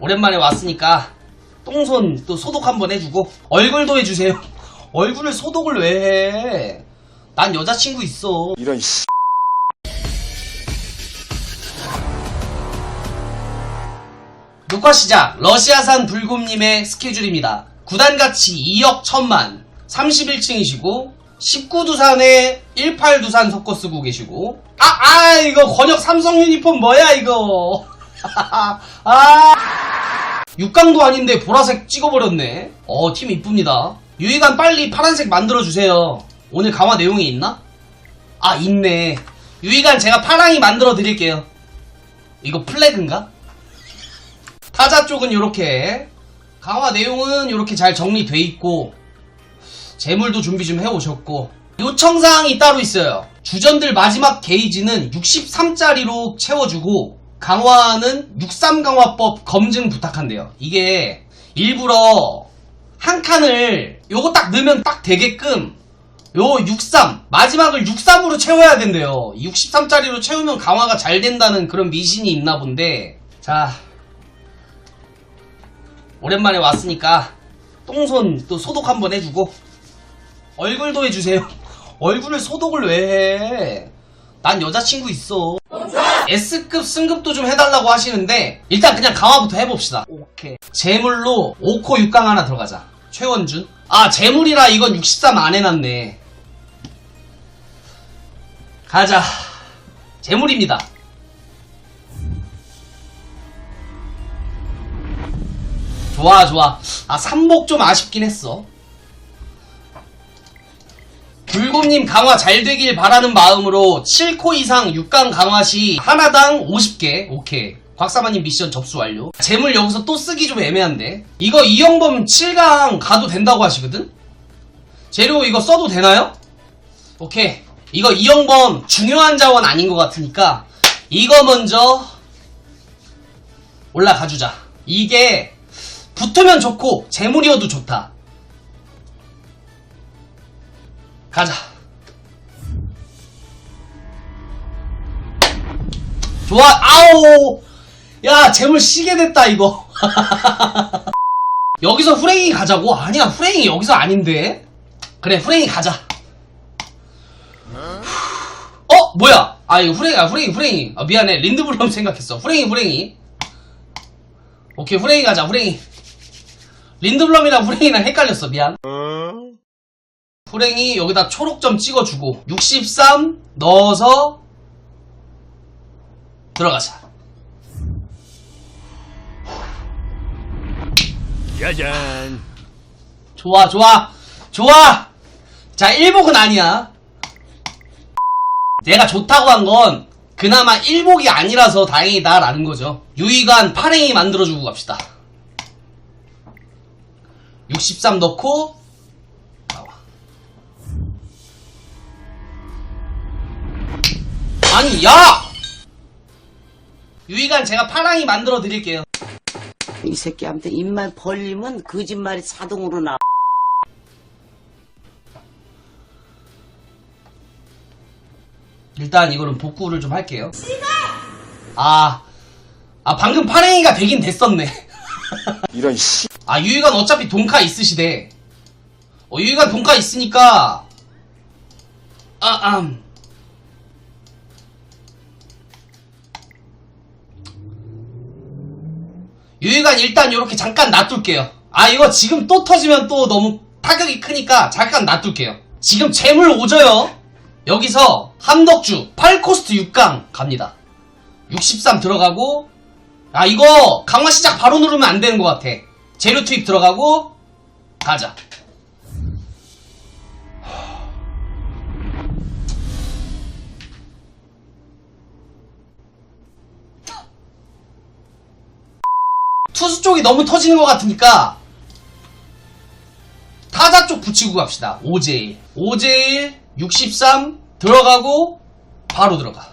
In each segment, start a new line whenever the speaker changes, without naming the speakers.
오랜만에 왔으니까 똥손 또 소독 한번 해주고 얼굴도 해주세요. 얼굴을 소독을 왜 해? 난 여자친구 있어.
이런 씨.
녹화 시작. 러시아산 불곰님의 스케줄입니다. 구단 가치 2억 1000만. 31층이시고 19두산에 18두산 섞어 쓰고 계시고 아, 아 이거 권역 삼성 유니폼 뭐야 이거 아. 6강도 아닌데 보라색 찍어버렸네. 어 팀 이쁩니다. 유희관 빨리 파란색 만들어주세요. 오늘 강화 내용이 있나? 아 있네. 유희관 제가 파랑이 만들어 드릴게요. 이거 플래그인가? 타자 쪽은 이렇게. 강화 내용은 이렇게 잘 정리돼 있고 재물도 준비 좀 해오셨고. 요청사항이 따로 있어요. 주전들 마지막 게이지는 63짜리로 채워주고 강화는 63 강화법 검증 부탁한대요 이게 일부러 한 칸을 요거 딱 넣으면 딱 되게끔 요 63, 마지막을 63으로 채워야 된대요. 63짜리로 채우면 강화가 잘 된다는 그런 미신이 있나 본데, 자. 오랜만에 왔으니까, 똥손 또 소독 한번 해주고, 얼굴도 해주세요. 얼굴을 소독을 왜 해? 난 여자친구 있어. S급 승급도 좀 해달라고 하시는데, 일단 그냥 강화부터 해봅시다. 오케이. 재물로 5코 6강 하나 들어가자. 최원준. 아, 재물이라 이건 63 안 해놨네. 가자. 재물입니다. 좋아, 좋아. 아, 삼복 좀 아쉽긴 했어. 불곰님 강화 잘 되길 바라는 마음으로 7코 이상 6강 강화 시 하나당 50개. 오케이. 곽사마님 미션 접수 완료. 재물 여기서 또 쓰기 좀 애매한데. 이거 이영범 7강 가도 된다고 하시거든? 재료 이거 써도 되나요? 오케이. 이거 이영범 중요한 자원 아닌 것 같으니까 이거 먼저 올라가 주자. 이게 붙으면 좋고 재물이어도 좋다. 가자. 좋아. 아오. 야, 재물 시계 됐다 이거. 여기서 후랭이 가자고? 아니야, 후랭이 여기서 아닌데. 그래, 후랭이 가자. 어? 뭐야? 아, 이거 후랭이야, 후랭이, 후랭이. 아, 미안해. 린드블럼 생각했어. 후랭이, 후랭이. 오케이, 후랭이 가자, 후랭이. 린드블럼이랑 후랭이랑 헷갈렸어, 미안. 후랭이 여기다 초록점 찍어주고, 63 넣어서 들어가자.
짜잔.
좋아, 좋아, 좋아! 자, 1복은 아니야. 내가 좋다고 한 건 그나마 1복이 아니라서 다행이다라는 거죠. 유이관 파랭이 만들어주고 갑시다. 63 넣고, 아니, 야! 유이관 제가 파랑이 만들어 드릴게요.
이 새끼한테 입만 벌리면 거짓말이 자동으로 나.
일단 이거는 복구를 좀 할게요. 아, 아 방금 파랭이가 되긴 됐었네.
이런 씨.
아 유희관 어차피 돈카 있으시대. 어 유희관 돈카 있으니까 아 음. 유희관 일단 이렇게 잠깐 놔둘게요. 아 이거 지금 또 터지면 또 너무 타격이 크니까 잠깐 놔둘게요. 지금 재물 오져요. 여기서 함덕주 8코스트 6강 갑니다. 63 들어가고 아 이거 강화 시작 바로 누르면 안 되는 것 같아. 재료 투입 들어가고 가자. 투수 쪽이 너무 터지는 것 같으니까 타자 쪽 붙이고 갑시다. 5제1. 5제1, 63 들어가고 바로 들어가.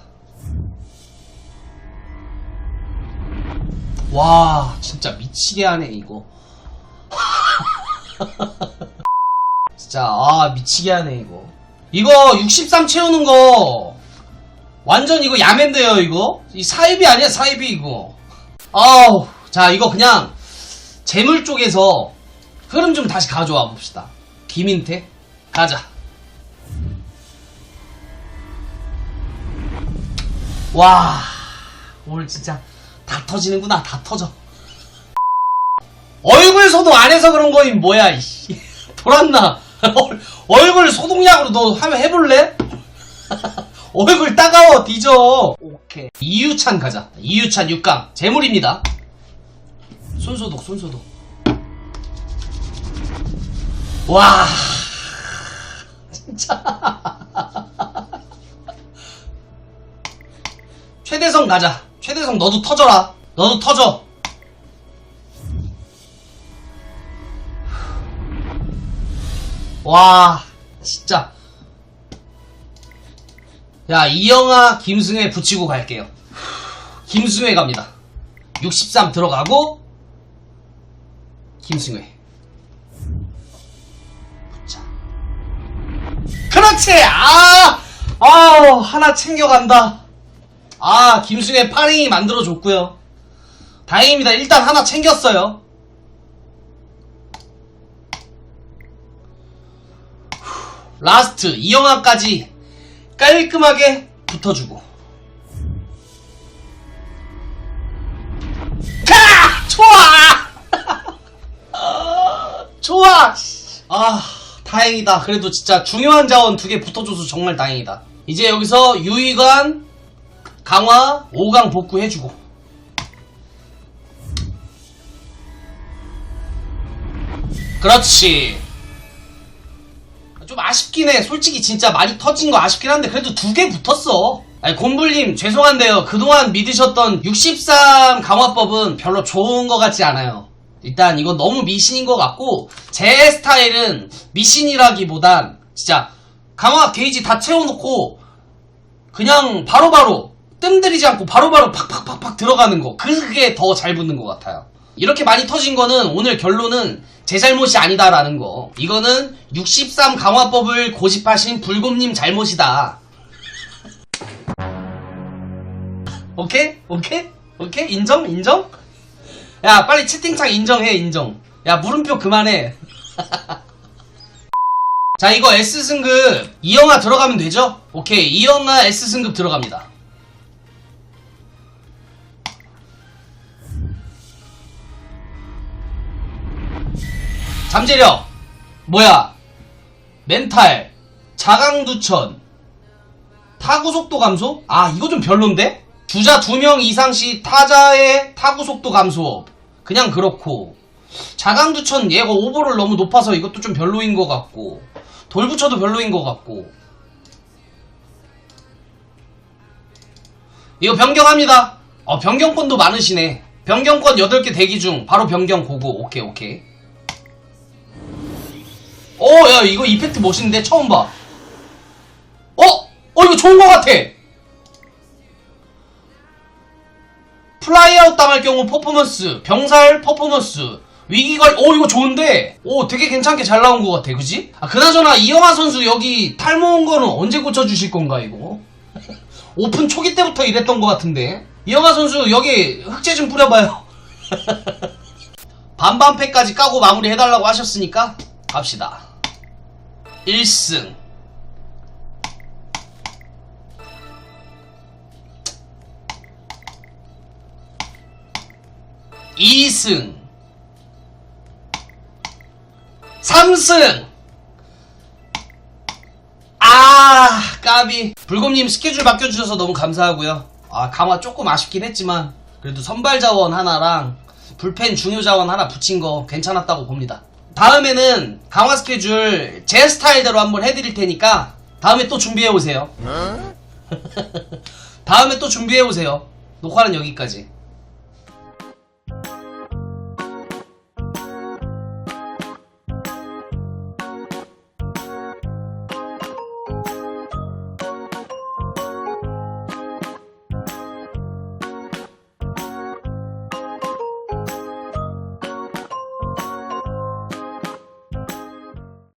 와, 진짜 미치게 하네, 이거. 진짜, 아, 미치게 하네, 이거. 이거 63 채우는 거, 완전 이거 야맨데요, 이거? 이 사입이 아니야, 사입이, 이거. 아우, 자, 이거 그냥 재물 쪽에서 흐름 좀 다시 가져와 봅시다. 김인태 가자. 와, 오늘 진짜 다 터지는구나. 다 터져. 얼굴 소독 안 해서 그런 거임 뭐야 이씨 돌았나 얼- 얼굴 소독약으로 너 하면 해볼래? 얼굴 따가워 뒤져 오케이 이유찬 가자 이유찬 6강 재물입니다 손소독 손소독 와 진짜 최대성 가자 최대성 너도 터져라 너도 터져 와, 진짜. 야, 이영아, 김승회 붙이고 갈게요. 김승회 갑니다. 63 들어가고, 김승회. 붙자. 그렇지! 아! 아우, 하나 챙겨간다. 아, 김승회 파링이 만들어줬고요 다행입니다. 일단 하나 챙겼어요. 라스트 이영아까지 깔끔하게 붙어주고 아 다행이다 그래도 진짜 중요한 자원 두 개 붙어줘서 정말 다행이다 이제 여기서 유이관 강화 5강 복구 해주고 그렇지 좀 아쉽긴 해. 솔직히 진짜 많이 터진 거 아쉽긴 한데 그래도 두 개 붙었어. 아니 곰불님 죄송한데요. 그동안 믿으셨던 63 강화법은 별로 좋은 것 같지 않아요. 일단 이건 너무 미신인 것 같고 제 스타일은 미신이라기보단 진짜 강화 게이지 다 채워놓고 그냥 바로바로 뜸들이지 않고 바로바로 팍팍팍팍 들어가는 거 그게 더 잘 붙는 것 같아요. 이렇게 많이 터진 거는 오늘 결론은 제 잘못이 아니다라는 거. 이거는 63 강화법을 고집하신 불곰님 잘못이다. 오케이? 오케이? 오케이? 인정? 인정? 야, 빨리 채팅창 인정해, 인정. 야, 물음표 그만해. 자, 이거 S 승급 이영아 들어가면 되죠? 오케이, 이영아 S 승급 들어갑니다. 잠재력 뭐야 멘탈 자강두천 타구속도 감소? 아 이거 좀 별론데? 주자 두명 이상 시 타자의 타구속도 감소 그냥 그렇고 자강두천 얘가 오버를 너무 높아서 이것도 좀 별로인 것 같고 돌부처도 별로인 것 같고 이거 변경합니다 어 변경권도 많으시네 변경권 8개 대기 중 바로 변경 고고 오케이 오케이 어, 야, 이거 이펙트 멋있는데? 처음 봐. 어? 어, 이거 좋은 것 같아! 플라이아웃 당할 경우 퍼포먼스, 병살 퍼포먼스, 위기관, 어, 이거 좋은데? 오, 되게 괜찮게 잘 나온 것 같아, 그지? 아, 그나저나, 이영하 선수 여기 탈모 온 거는 언제 고쳐주실 건가, 이거? 오픈 초기 때부터 이랬던 것 같은데? 이영하 선수 여기 흑제 좀 뿌려봐요. 반반패까지 까고 마무리 해달라고 하셨으니까 갑시다. 1승. 이승 3승! 아, 까비. 불곰님 스케줄 바뀌어주셔서 너무 감사하고요. 아, 강화 조금 아쉽긴 했지만, 그래도 선발 자원 하나랑 불펜 중요 자원 하나 붙인 거 괜찮았다고 봅니다. 다음에는 강화 스케줄 제 스타일대로 한번 해드릴 테니까, 다음에 또 준비해 오세요. 다음에 또 준비해 오세요. 녹화는 여기까지.